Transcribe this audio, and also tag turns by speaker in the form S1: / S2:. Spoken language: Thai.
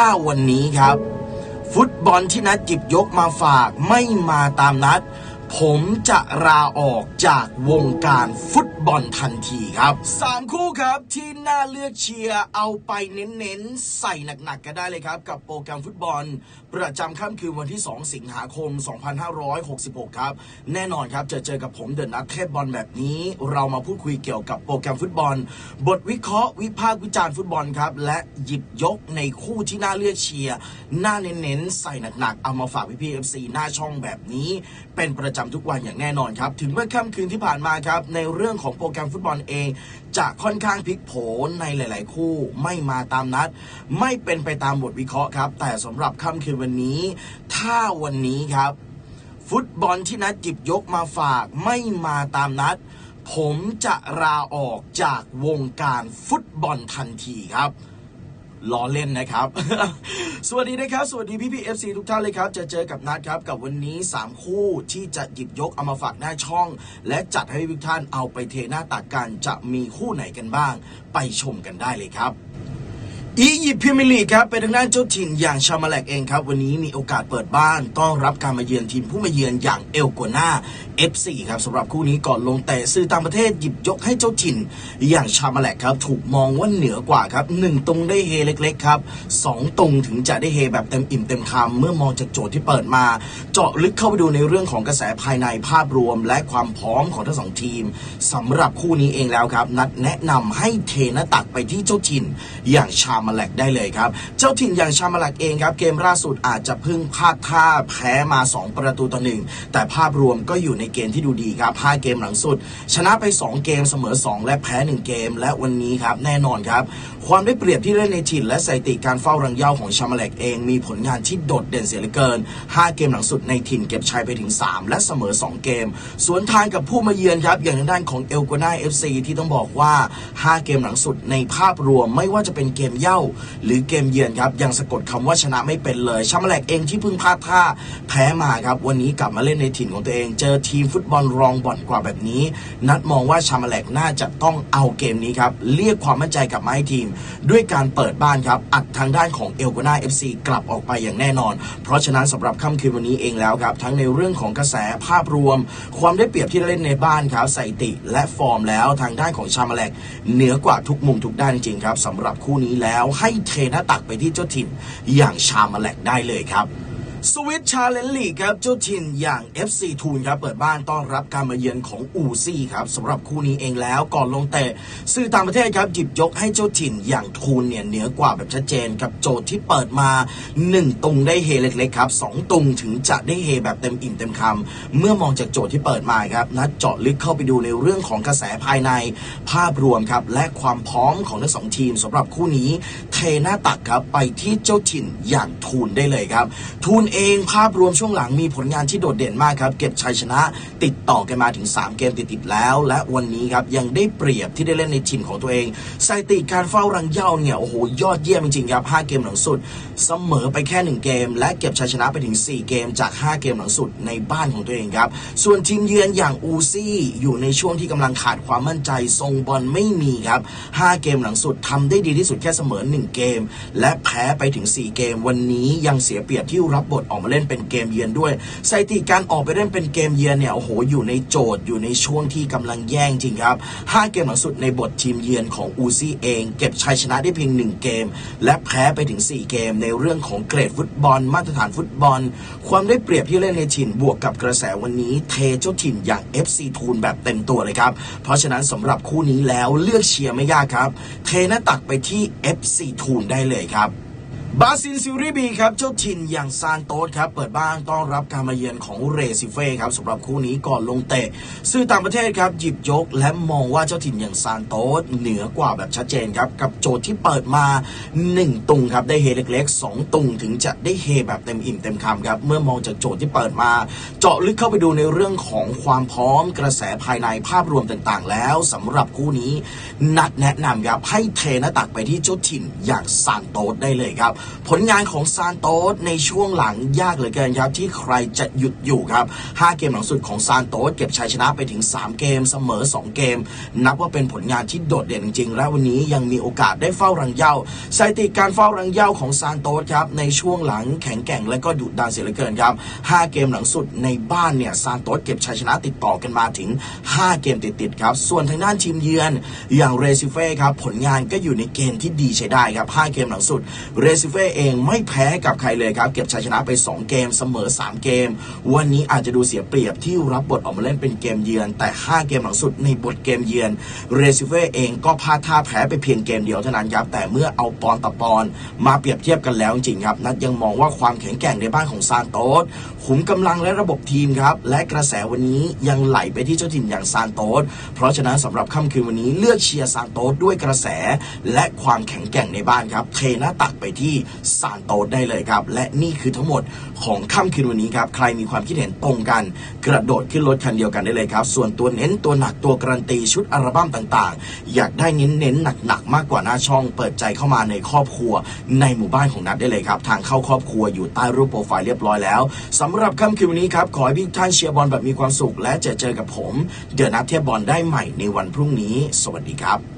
S1: ถ้าวันนี้ครับ ฟุตบอลที่นัดจิบยกมาฝากไม่มาตามนัด ผมจะลาออกจากวงการฟุตบอลทันทีครับสามคู่ครับที่น่าเลือกเชียร์เอาไปเน้นๆ ใส่หนักๆกันได้เลยครับ กับโปรแกรมฟุตบอล ประจำค่ำคืนวันที่ 2 สิงหาคม 2566 ครับ แน่นอนครับจะเจอกับผมเดินนัทเทพบอลแบบนี้ เรามาพูดคุยเกี่ยวกับโปรแกรมฟุตบอล บทวิเคราะห์วิพากษ์วิจารณ์ฟุตบอลครับและหยิบยกในคู่ที่น่าเลือกเชียร์น่าเน้นๆใส่หนักๆเอามาฝากพี่พีเอฟซีหน้าช่องแบบนี้ เป็นประจำทุกวันอย่างแน่นอนครับ ถึงเมื่อค่ำคืนที่ผ่านมาครับ ในเรื่องของโปรแกรมฟุตบอลเอง จะค่อนข้างพลิกโผในหลาย ๆ คู่ไม่มาตามนัด ไม่เป็นไปตามบทวิเคราะห์ครับ แต่สำหรับค่ำคืนวันนี้ ถ้าวันนี้ครับ ฟุตบอลที่นัดจิบยกมาฝากไม่มาตามนัด ผมจะลาออกจากวงการฟุตบอลทันทีครับล้อเล่นนะครับ สวัสดีนะครับ สวัสดีพี่พีเอฟซีทุกท่านเลยครับ จะเจอกับนัดครับ กับวันนี้ 3 คู่ที่จะหยิบยกเอามาฝากหน้าช่อง และจัดให้ทุกท่านเอาไปเทหน้าตักกันจะมีคู่ไหนกันบ้าง ไปชมกันได้เลยครับ อียิปต์พรีเมียร์ลีครับเป็นทางด้านเจ้าถิ่นอย่างชามาแลกเองครับ วันนี้มีโอกาสเปิดบ้านต้อนรับการมาเยือนทีมผู้มาเยือนอย่างเอลโกนา FC ครับสำหรับคู่นี้ก่อนลงเตะสื่อต่างประเทศหยิบยกให้เจ้าถิ่น อย่างชามาแลกครับ ถูกมองว่าเหนือกว่าครับหนึ่งตรงได้เฮเล็กๆครับสองตรงถึงจะได้เฮแบบเต็มอิ่มเต็มคำเมื่อมองจากโจทย์ที่เปิดมา เจาะลึกเข้าไปดูในเรื่องของกระแสภายในภาพรวม และความพร้อมของทั้งสองทีมสำหรับคู่นี้เองแล้วครับนัดแนะนำให้เทนตักไปที่เจ้าถิ่นอย่างชามาแลกได้เลยครับ เจ้าถิ่นอย่างชามาแลกเองครับ เกมล่าสุดอาจจะเพิ่งพลาดท่าแพ้มา 2 ประตูต่อหนึ่งแต่ภาพรวมก็อยู่ในเกณฑ์ที่ดูดีครับ5เกมหลังสุด ชนะไป 2 เกมเสมอ 2 และแพ้ 1 เกม และวันนี้ครับแน่นอนครับ ความได้เปรียบที่เล่นในถิ่น และสถิติการเฝ้ารังเย่าของชามาแลกเองมีผลงานที่โดดเด่นเสียเหลือเกิน 5 เกมหลังสุดในถิ่นเก็บชัยไปถึง 3 และเสมอ 2 เกม สวนทางกับผู้มาเยือนครับอย่างทางด้านของเอลโกนาเอฟซีที่ต้องบอกว่า 5 เกมหลังสุดในภาพรวมไม่ว่าจะเป็นเกมเย่าหรือเกมเยือนครับยังสะกดคำว่าชนะไม่เป็นเลยชามาแลกเองที่เพิ่งพลาดท่าแพ้มาครับวันนี้กลับมาเล่นในถิ่นของตัวเอง เจอทีมฟุตบอลรองบ่อนกว่าแบบนี้ นัดมองว่าชามาแลกน่าจะต้องเอาเกมนี้ครับเรียกความมั่นใจกลับมาให้ทีม ด้วยการเปิดบ้านครับอัดทางด้านของเอลโกนาเอฟซีกลับออกไปอย่างแน่นอน เพราะฉะนั้นสำหรับค่ำคืนวันนี้เองแล้วครับทั้งในเรื่องของกระแสภาพรวม ความได้เปรียบที่เล่นในบ้านครับสติและฟอร์มแล้วทางด้านของชามาแลกเหนือกว่าทุกมุมทุกด้านจริงครับสำหรับคู่นี้แล้วให้เทหน้าตักไปที่เจ้าถิ่นอย่างชามาแลกได้เลยครับ สวิตชาเลนลีกครับเจ้าถิ่นอย่าง FC ทูนครับเปิดบ้านต้อนรับการมาเยือนของอูซี่ครับสำหรับคู่นี้เองแล้วก่อนลงเตะสื่อต่างประเทศครับหยิบยกให้เจ้าถิ่นอย่างทูนเนี่ยเหนือกว่าแบบชัดเจนกับโจทย์ที่เปิดมา 1 ตุงได้เฮเล็กๆครับ2ตุงถึงจะได้เฮแบบเต็มอิ่มเต็มคำเมื่อมองจากโจทย์ที่เปิดมาครับนัดเจาะลึกเข้าไปดูในเรื่องของกระแสภายในภาพรวมครับและความพร้อมของทั้งสองทีมสำหรับคู่นี้เทหน้าตักครับไปที่เจ้าถิ่นอย่างทูนได้เลยครับทูนเเองภาพรวมช่วงหลังมีผลงานที่โดดเด่นมากครับ เก็บชัยชนะติดต่อกันมาถึง 3 เกมติดๆแล้ว และวันนี้ครับยังได้เปรียบที่ได้เล่นในทีมของตัวเองสถิติการเฝ้ารังเย่าเนี่ยโอ้โหยอดเยี่ยมจริงๆครับ5เกมหลังสุด เสมอไปแค่ 1 เกม และเก็บชัยชนะไปถึง 4 เกมจาก 5 เกมหลังสุดในบ้านของตัวเองครับ ส่วนทีมเยือนอย่างอูซี่อยู่ในช่วงที่กำลังขาดความมั่นใจทรงบอลไม่มีครับ 5 เกมหลังสุดทำได้ดีที่สุดแค่เสมอ 1 เกม และแพ้ไปถึง 4 เกม วันนี้ยังเสียเปรียบที่รับบทออกมาเล่นเป็นเกมเยือนด้วยสถิติการออกไปเล่นเป็นเกมเยือนเนี่ยโอ้โหอยู่ในโจทย์อยู่ในช่วงที่กำลังแย่งจริงครับ 5 เกมหลังสุดในบททีมเยือนของอูซี่เอง เก็บชัยชนะได้เพียง 1 เกม และแพ้ไปถึง 4 เกม ในเรื่องของเกรดฟุตบอล มาตรฐานฟุตบอล ความได้เปรียบที่เล่นในถิ่นบวกกับกระแสวันนี้ เทเจ้าถิ่นอย่าง FC ทูนแบบเต็มตัวเลยครับ เพราะฉะนั้นสำหรับคู่นี้แล้วเลือกเชียร์ไม่ยากครับ เทหน้าตักไปที่ FC ทูนได้เลยครับ บาซินซิริบีครับ เจ้าถิ่นอย่างซานโตสครับ เปิดบ้านต้อนรับการมาเยือนของเรซิเฟ่ครับสำหรับคู่นี้ก่อนลงเตะ สื่อต่างประเทศครับ หยิบยกและมองว่าเจ้าถิ่นอย่างซานโตสเหนือกว่าแบบชัดเจนครับ กับโจทย์ที่เปิดมา 1 ตุงครับ ได้เฮเล็กๆ 2 ตุงถึงจะได้เฮแบบเต็มอิ่มเต็มคำครับ เมื่อมองจากโจทย์ที่เปิดมา เจาะลึกเข้าไปดูในเรื่องของความพร้อมกระแสภายในภาพรวมต่างๆ แล้วสำหรับคู่นี้นัดแนะนำครับให้เทนตักไปที่เจ้าถิ่นอย่างซานโตสได้เลยครับผลงานของซานโตสในช่วงหลังยากเหลือเกินครับ ที่ใครจะหยุดอยู่ครับ 5 เกมหลังสุดของซานโตสเก็บชัยชนะไปถึง 3 เกมเสมอ 2 เกม นับว่าเป็นผลงานที่โดดเด่นจริงๆ และวันนี้ยังมีโอกาสได้เฝ้ารังเย้าสถิติการเฝ้ารังเย้าของซานโตสครับในช่วงหลังแข็งแกร่งและก็ดุดันเสียเหลือเกินครับ 5 เกมหลังสุดในบ้านเนี่ยซานโตสเก็บชัยชนะติดต่อกันมาถึง 5 เกมติดๆครับ ส่วนทางด้านทีมเยือนอย่างเรซิเฟ่ครับผลงานก็อยู่ในเกณฑ์ที่ดีใช้ได้ครับ 5 เกมหลังสุดเรซิเฟเองไม่แพ้กับใครเลยครับ เก็บชัยชนะไป 2 เกมเสมอ 3 เกม วันนี้อาจจะดูเสียเปรียบที่รับบทออกมาเล่นเป็นเกมเยือน แต่ 5 เกมหลังสุดในบทเกมเยือนเรซิเฟ่เองก็พลาดท่าแพ้ไปเพียงเกมเดียวเท่านั้นครับแต่เมื่อเอาปอนต่อปอนมาเปรียบเทียบกันแล้วจริงครับนัดยังมองว่าความแข็งแกร่งในบ้านของซานโตสขุมกำลังและระบบทีมครับและกระแสวันนี้ยังไหลไปที่เจ้าถิ่นอย่างซานโตสเพราะฉะนั้นสำหรับค่ำคืนวันนี้เลือกเชียร์ซานโตสด้วยกระแสและความแข็งแกร่งในบ้านครับเทหน้าตักไปที่ซานโตได้เลยครับ และนี่คือทั้งหมดของค่ำคืนวันนี้ครับใครมีความคิดเห็นตรงกัน กระโดดขึ้นรถคันเดียวกันได้เลยครับ ส่วนตัวเน้นตัวหนักตัวการันตีชุดอัลบั้มต่างๆ อยากได้เน้นเน้นๆหนักๆมากกว่าหน้าช่อง เปิดใจเข้ามาในครอบครัว ในหมู่บ้านของนัดได้เลยครับ ทางเข้าครอบครัวอยู่ใต้รูปโปรไฟล์เรียบร้อยแล้วสำหรับค่ำคืนวันนี้ครับขอให้ทุกท่านเชียร์บอลแบบมีความสุข และจอเจอกับผม เดี๋ยวนัดเทียบบอลได้ใหม่ในวันพรุ่งนี้ สวัสดีครับ